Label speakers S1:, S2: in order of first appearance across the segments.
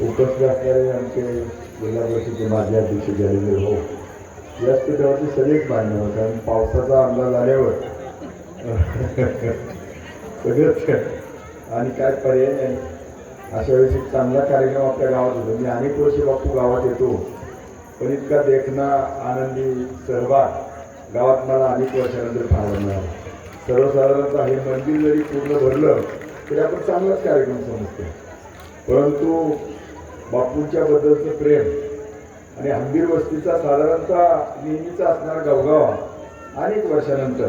S1: उपस्थित असणारे आमचे जिल्हा परिषदेचे माजी अध्यक्ष जलेंद्र हो व्यासपीठावरती सगळेच मान्य कारण पावसाचा अंदाज आल्यावर सगळंच आणि काय पर्याय नाही. अशा वेळेस एक चांगला कार्यक्रम आपल्या गावात होतो. मी अनेक वर्षी बापू गावात येतो. पण इतका देखणा आनंदी सहभाग गावात मला अनेक वर्षानंतर पाहायला मिळाला. सर्वसाधारणतः हे मंदिर जरी पूर्ण भरलं तरी आपण चांगलाच कार्यक्रम समजतो परंतु बापूंच्या बद्दलचं प्रेम आणि हंबीर वस्तीचा साधारणतः नेहमीचा असणारा गावगावा अनेक वर्षानंतर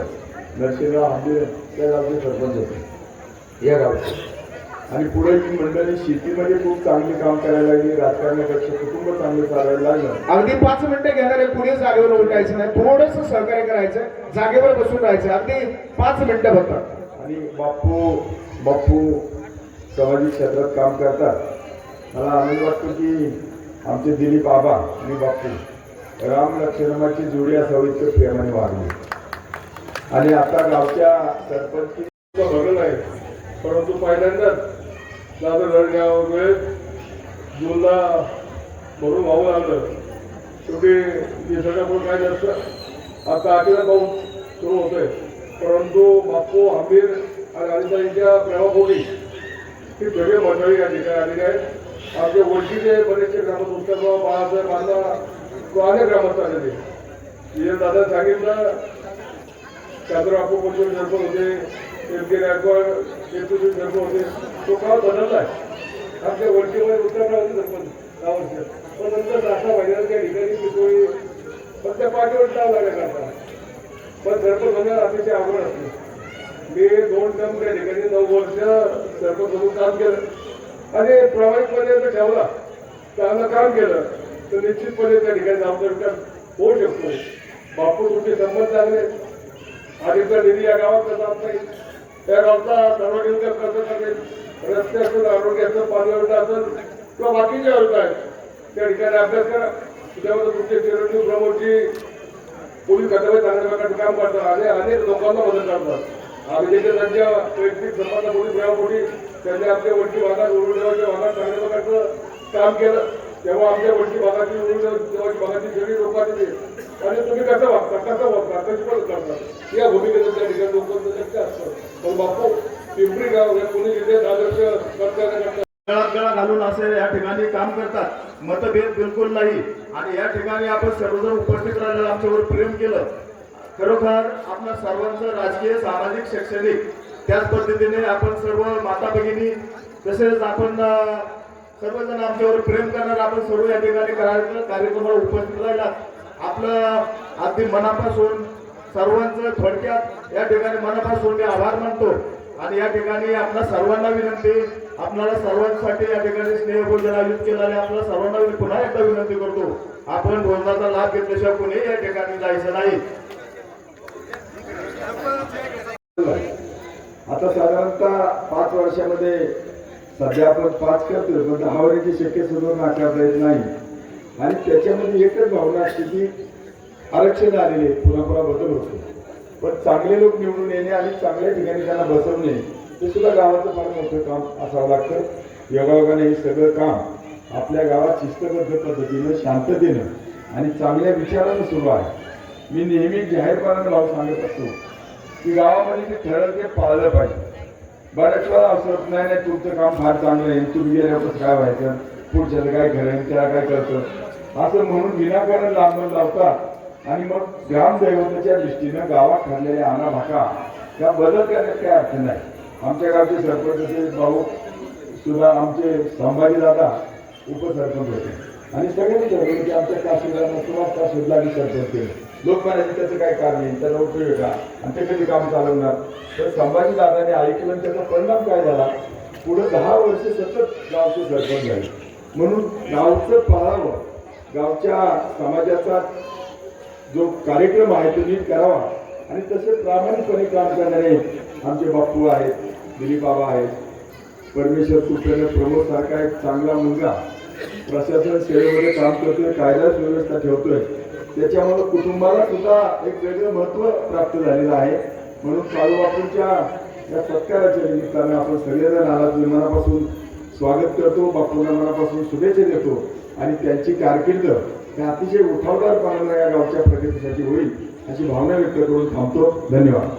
S1: नरसिंहराव हंबीर त्या गावचे सरपंच होते. या गावचे. आणि पुढे ही मंडळी शेतीमध्ये खूप चांगली काम करायला लागली राजकारणापेक्षा कुटुंब चांगलं चालायला लागलं.
S2: अगदी पाच मिनिटं घेणार पुढे जागेवर उलटायचं नाही थोडस सहकार्य करायचं जागेवर बसून राहायचं अगदी पाच मिनिटं फक्त.
S1: आणि बापू बापू सामाजिक क्षेत्रात काम करतात. मला आनंद वाटतो की आमचे दिलीप बाबा आणि बापू राम लक्ष्मणाची जोडी असावीच प्रेमाने वागली. आणि आता गावच्या सरपंच
S3: बघत आहे. परंतु पहिल्यांदाच दादा लढण्यावर वगैरे जूनला भरून वाहून लागलं शेवटी निसर्गापुढे काय जास्त आता आठीला पाऊस सुरू होतोय. परंतु बापू हमीर आणि अनिताईंच्या प्रेमापोटी ही सगळी मंडळी या ठिकाणी आलेली आहेत. आमचे ओळखीचे बरेचसे ग्रामस्थ बाळासाहेब बांधा किंवा अनेक ग्रामस्थ आलेले. हे दादा सांगितलं चंद्रबाबू कोचून सरपंच होते एम के गायकवाड शेतकरी सरपंच होते तो काळ बदलला आहे? आमच्या वरचीवर उत्तरला होते सरपंच दहा वर्ष. पण नंतर नाश्ता महिन्याला त्या ठिकाणी पितोळी पण त्या पाठीवर टाव लागल्या करता पण सरपंच होण्याला अतिशय आवड असते. मी दोन टर्म त्या ठिकाणी नऊ वर्ष सरपंच म्हणून काम केलं. आणि प्रामाणिकपणे जर ठेवला. चांगलं काम केलं. तर निश्चितपणे त्या ठिकाणी नामकरण होऊ शकतो. बापू तुमचे संबंध लागले. आधीचा निधी या गावात कसा नाही. त्या गावचा सर्वांचा कसं करेल रस्ते असेल आरोग्याचं पाणी असेल किंवा बाकीच्या योजना आहेत. त्या ठिकाणी अभ्यास करा त्याच्यामध्ये तुमचे चिरंजीव प्रमोदजी पोलीस खात्यामध्ये चांगल्या प्रकारे काम करतात. आणि अनेक लोकांना मदत करतात. आम्ही देखील त्यांच्या वैयक्तिक संबंध पोलीस प्रेमापोटी त्यांनी आपल्या वरची भागात उरुदेवाच्या भागात चांगल्या प्रकारचं काम केलं. तेव्हा आमच्या वरची भागाची उरुदेवाची भागाची सगळी लोक आलेली आणि तुम्ही कसं वागता कसं वागता कशी पण करता? या भूमिकेचं त्या ठिकाणी लोकांचं लक्ष असतं? पण बापू पिंपरी गाव हे पुणे जिल्ह्यात आदर्श करता
S2: गळात गळा घालून असे या ठिकाणी काम करतात. मतभेद बिलकुल नाही. आणि या ठिकाणी आपण सर्वजण उपस्थित राहिलं आमच्यावर प्रेम केलं. खरोखर आपल्या सर्वांचं राजकीय सामाजिक शैक्षणिक त्याच पद्धतीने आपण सर्व माता भगिनी तसेच आपण सर्वजण आमच्यावर प्रेम करणार आपण सर्व या ठिकाणी कार्य- कार्यक्रमाला उपस्थित राहिला. आपलं अगदी मनापासून सर्वांचं थोडक्यात या ठिकाणी मनापासून मी आभार मानतो. आणि या ठिकाणी आपल्या सर्वांना विनंती आपल्याला सर्वांसाठी या ठिकाणी स्नेहभोजन आयोजित केलं आणि आपल्या सर्वांना पुन्हा एकदा विनंती करतो आपण भोजनाचा लाभ घेतल्याशिवाय कुणी या ठिकाणी जायचं नाही.
S1: आता साधारणतः पाच वर्षामध्ये सध्या आपण पाच करतोय पण दहा वर्षाची शक्य सुद्धा नाकारता येत नाही. आणि त्याच्यामध्ये एकच भावना असते की आरक्षण आलेले पुन्हा पुन्हा बदल होतो. पण चांगले लोक निवडून येणे आणि चांगल्या ठिकाणी त्यांना बसवणे हे सुद्धा गावाचं फार मोठं काम असावं लागतं. योगायोगाने हे सगळं काम आपल्या गावात शिस्तबद्ध पद्धतीनं शांततेनं आणि चांगल्या विचारानं सुरू आहे. मी नेहमी जाहीरपणानं भाव सांगत असतो की गावामध्ये ते ठरलं ते पाळलं पाहिजे. बऱ्याच वेळा असं नाही नाही तुमचं काम फार चांगलं आहे. तुम्ही गेल्यावर काय व्हायचं? पुढच्याचं काय खरं त्याला काय करतं असं म्हणून विनाकारण लांबून लावतात आणि मग ग्रामदैवताच्या दृष्टीनं गावात ठरलेल्या आणा भाका त्या बदल करण्यात काही अर्थ नाही. आमच्या गावचे सरपंच भाऊ सुद्धा आमचे संभाजी दादा उपसरपंच होते. आणि सगळे ठरवलं की आमच्या काशीला सुभाष काशीदला आम्ही सरपंच केलं. लोक म्हणायचे त्याचं काय कारण आहे त्याचा उपयोग का? आणि ते कधी काम चालवणार? तर संभाजी दादाने ऐकलं आणि त्याचा परिणाम काय झाला? पुढे दहा वर्ष सतत गावचे सरपंच झाले. म्हणून गावचं पाहावं गावच्या समाजाचा जो कार्यक्रम आहे तो नीट करावा. आणि तसे प्रामाणिकपणे काम करणारे आमचे बापू आहेत दिलीप बाबा आहेत परमेश्वर कुलकर्णी प्रमोद सारखा एक चांगला मुलगा प्रशासन सेवेमध्ये काम करतोय कायदा सुव्यवस्था ठेवतोय. त्याच्यामुळे कुटुंबाला सुद्धा एक वेगळं महत्त्व प्राप्त झालेलं आहे. म्हणून काळूबापूंच्या या सत्काराच्या निमित्तानं आपण सगळेजण आलात मनापासून स्वागत करतो बापूंना मनापासून शुभेच्छा देतो. आणि त्यांची कारकीर्द अतिशय उठावदारपणानं या गावच्या प्रगतीसाठी होईल अशी भावना व्यक्त करून थांबतो. धन्यवाद.